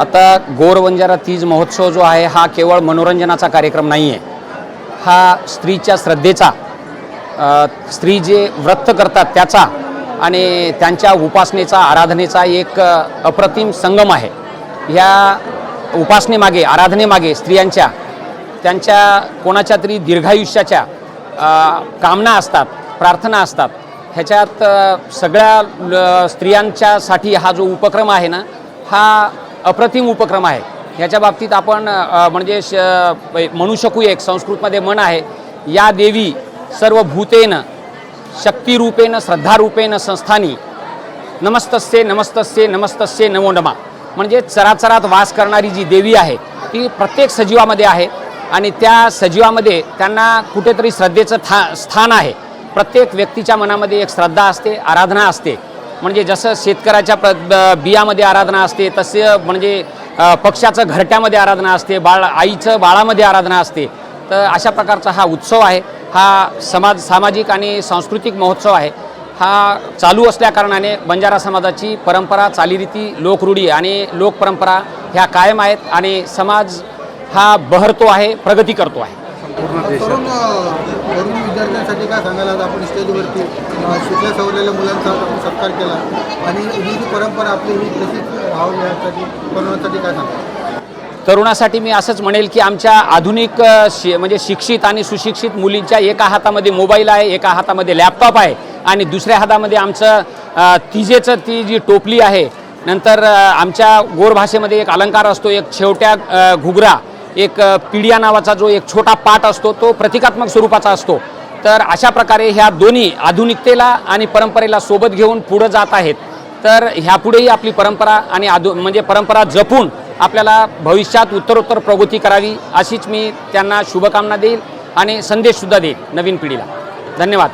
आता गोरवंजारा तीज महोत्सव जो आहे हा केवळ मनोरंजनाचा कार्यक्रम नाही आहे हा स्त्रीच्या श्रद्धेचा स्त्री जे व्रत करतात त्याचा आणि त्यांच्या उपासनेचा आराधनेचा एक अप्रतिम संगम आहे. ह्या उपासनेमागे आराधनेमागे स्त्रियांच्या त्यांच्या कोणाच्या तरी दीर्घायुष्याच्या कामना असतात प्रार्थना असतात. ह्याच्यात सगळ्या स्त्रियांच्यासाठी हा जो उपक्रम आहे ना हा अप्रतिम उपक्रम आहे. याच्या बाबतीत आपण म्हणजे श म्हणू शकू एक संस्कृतमध्ये म्हण आहे. या देवी सर्व भूतेन शक्तिरूपेन श्रद्धारूपेण संस्थानी. नमस्तस्ये नमस्तस्ये नमस्तस्ये नमो नमा. म्हणजे चराचरात वास करणारी जी देवी आहे ती प्रत्येक सजीवामध्ये आहे. आणि त्या सजीवामध्ये त्यांना कुठेतरी श्रद्धेचं था स्थान आहे. प्रत्येक व्यक्तीच्या मनामध्ये एक श्रद्धा असते आराधना असते. म्हणजे जसं शेतकऱ्याच्या प्र बियामध्ये आराधना असते तसं म्हणजे पक्षाचं घरट्यामध्ये आराधना असते बाळ आईचं बाळामध्ये आराधना असते. तर अशा प्रकारचा हा उत्सव आहे. हा समाज सामाजिक आणि सांस्कृतिक महोत्सव आहे. हा चालू असल्याकारणाने बंजारा समाजाची परंपरा चालीरीती लोकरूढी आणि लोकपरंपरा ह्या कायम आहेत आणि समाज हा बहरतो आहे प्रगती करतो आहे. तरुण तरुण विद्यार्थ्यांसाठी काय सांगायला आज आपण स्टेजवरती शिकल्या सवरलेल्या मुलांचा आपण सत्कार केला. आणि ही जी परंपरा आपली ही तशीच राहावी यासाठी बनवण्यासाठी काय सांगा तरुणासाठी मी असंच म्हणेल की आमच्या आधुनिक शि म्हणजे शिक्षित आणि सुशिक्षित मुलींच्या एका हातामध्ये मोबाईल आहे एका हातामध्ये लॅपटॉप आहे आणि दुसऱ्या हातामध्ये आमचं तिजेचं ती जी टोपली आहे नंतर आमच्या गोर भाषेमध्ये एक अलंकार असतो एक शेवट्या अ, घुगरा. एक पिडिया नावाचा जो एक छोटा पाठ असतो तो प्रतिकात्मक स्वरूपाचा असतो. तर अशा प्रकारे ह्या दोन्ही आधुनिकतेला आणि परंपरेला सोबत घेऊन पुढं जात आहेत. तर ह्यापुढेही आपली परंपरा आणि आधु म्हणजे परंपरा जपून आपल्याला भविष्यात उत्तरोत्तर प्रगती करावी अशीच मी त्यांना शुभकामना देईल आणि संदेशसुद्धा देईल नवीन पिढीला. धन्यवाद.